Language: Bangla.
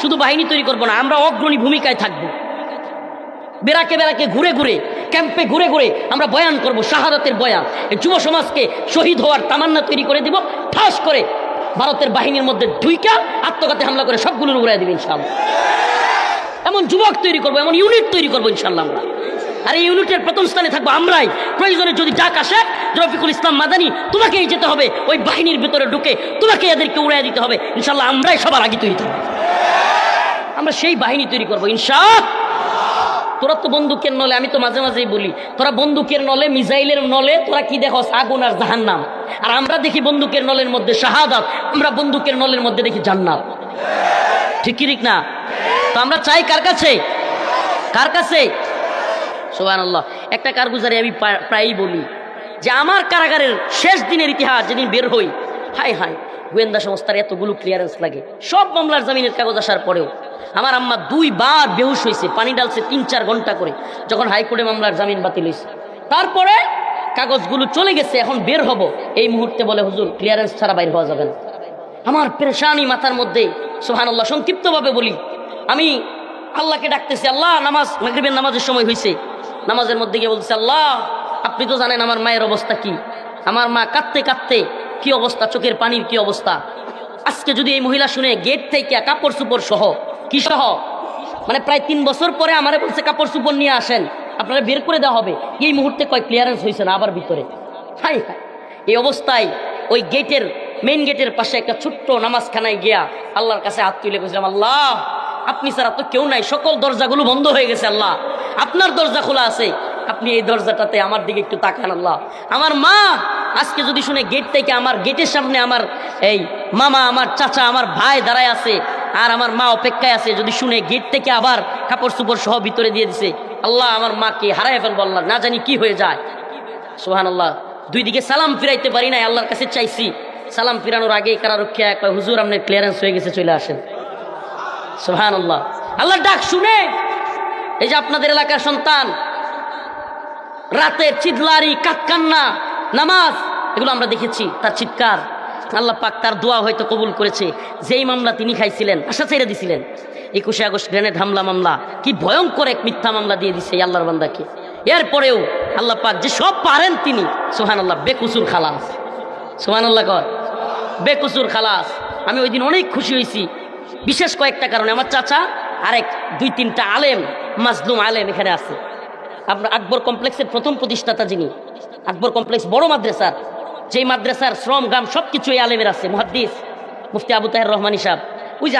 শুধু বাহিনী তৈরি করব না, আমরা অগ্রণী ভূমিকায় থাকব। বেড়াকে বেড়াকে ঘুরে ঘুরে, ক্যাম্পে ঘুরে ঘুরে আমরা বয়ান করব, শাহাদাতের বয়ান। যুব সমাজকে শহীদ হওয়ার তামান্না তৈরি করে দিব, ঠাস করে ভারতের বাহিনীর মধ্যে ঢুইকা আত্মঘাতে হামলা করে সবগুলোর উড়াই দেবে ইনশাআল্লাহ। এমন যুবক তৈরি করব, এমন ইউনিট তৈরি করব ইনশাল্লাহ আমরা। আর এই ইউনিটের প্রথম স্থানে থাকব আমরাই। প্রয়োজনে যদি ডাক আসে, রফিকুল ইসলাম মাদানি, তোমাকেই যেতে হবে। ওই বাহিনীর ভিতরে ঢুকে তোমাকে এদেরকে উড়াই দিতে হবে। ইনশাল্লাহ আমরাই সবার আগে তৈরি থাকব। আমরা সেই বাহিনী তৈরি করব ইনশা তোরা তো বন্দুকের নলে, আমি তো মাঝে মাঝেই বলি, তোরা বন্দুকের নলে, মিসাইলের নলে, তোরা কি দেখো, আগুন আর জাহান্নাম। আর আমরা দেখি বন্দুকের নলের মধ্যে শাহাদাত, আমরা বন্দুকের নলের মধ্যে দেখি জান্নাত। ঠিক কি ঠিক না? তো আমরা চাই কার কাছে? কার কাছে? সোহান আল্লাহ একটা কারগুজারি আমি প্রায়ই বলি, যে আমার কারাগারের শেষ দিনের ইতিহাস যেদিন বের হই হাই হাই গোয়েন্দা সংস্থার এতগুলো ক্লিয়ারেন্স লাগে। সব মামলার জামিনের কাগজ আসার পরেও আমার আম্মা দুইবার বেহুশ হয়েছে পানি ডালছে তিন চার ঘণ্টা করে, যখন হাইকোর্টে মামলার জামিন বাতিল হয়েছে তারপরে কাগজগুলো চলে গেছে, এখন বের হব। এই মুহূর্তে বলে, হুজুর ক্লিয়ারেন্স ছাড়া বাইর হওয়া যাবে না। আমার পেরেশানি মাথার মধ্যে সোহান আল্লাহ সংক্ষিপ্তভাবে বলি, আমি আল্লাহকে ডাকতেছি, আল্লাহ, নামাজ, মাগরিবের নামাজের সময় হয়েছে নামাজের মধ্যে গিয়ে বলছে আল্লাহ, আপনি তো জানেন আমার মায়ের অবস্থা কি? আমার মা কাঁদতে কাঁদতে কি অবস্থা? চোখের পানির কি অবস্থা? আজকে যদি এই মহিলা শুনে গেট থেকে কাপড় চুপড় সহ, কি সহ? মানে প্রায় তিন বছর পরে আমারে বলছে কাপড় চুপড় নিয়ে আসেন, আপনারা বের করে দেওয়া হবে। এই মুহূর্তে কয় ক্লিয়ারেন্স হয়েছে না আবার ভিতরে? হাই হাই এই অবস্থায় ওই গেটের মেইন গেটের পাশে একটা ছোট্ট নামাজখানায় গিয়া আল্লাহর কাছে হাত তুলে বলছিলাম, আল্লাহ, আপনি ছাড়া তো কেউ নাই, সকল দরজাগুলো বন্ধ হয়ে গেছে, আল্লাহ। আপনার দরজা খোলা আছে আপনি এই দরজাটাতে আমার দিকে একটু তাকান, আল্লাহ। আমার মা, আজকে যদি শুনে গেট থেকে আমার গেটের সামনে আমার এই মামা, আমার চাচা, আমার ভাই দাঁড়ায় আছে, আর আমার মা অপেক্ষায় আছে, যদি শুনে গেট থেকে আবার কাপড় চুপড় সহ ভিতরে দিয়ে দিছে, আল্লাহ, আমার মাকে হারাই ফেলব, আল্লাহ। না জানি কি হয়ে যায়। সোহান আল্লাহ দুই দিকে সালাম ফিরাইতে পারি না আল্লাহর কাছে চাইছি। সালাম ফিরানোর আগে কারা কারারক্ষী এক হুজুর, আপনার ক্লিয়ারেন্স হয়ে গেছে, চলে আসেন। সোহান আল্লাহ আল্লাহর ডাক শুনে, এই যে আপনাদের এলাকার সন্তান রাতের চিদলারি কাতকান্না নামাজ, এগুলো আমরা দেখেছি, তার চিৎকার। আল্লাহ পাক তার দোয়া হয়তো কবুল করেছে। যেই মামলা তিনি খাইছিলেন, আশা ছেড়ে দিছিলেন। একুশে আগস্ট গ্রেনেড হামলা মামলা, কি ভয়ঙ্কর এক মিথ্যা মামলা দিয়ে দিছে আল্লাহর বান্দাকে। এরপরেও আল্লাহ পাক যে সব পারেন তিনি সোহান আল্লাহ বেকুসুর খালাস। সোহান আল্লাহ কর বেকুসুর খালাস। আমি ওই দিন অনেক খুশি হয়েছি। বিশেষ কয়েকটা কারণে। আমার চাচা আরেক দুই তিনটা আলেম, মাজলুম আলেম এখানে আছে। আপনার আকবর কমপ্লেক্সের প্রথম প্রতিষ্ঠাতা যিনি, আকবর কমপ্লেক্স বড় মাদ্রাসার, যেই মাদ্রাসার শ্রম, গ্রাম সব কিছু এই আলেমের আছে, মহাদ্দিস, মুফতি আবু তাহের রহমানি সাহেব। ওই যে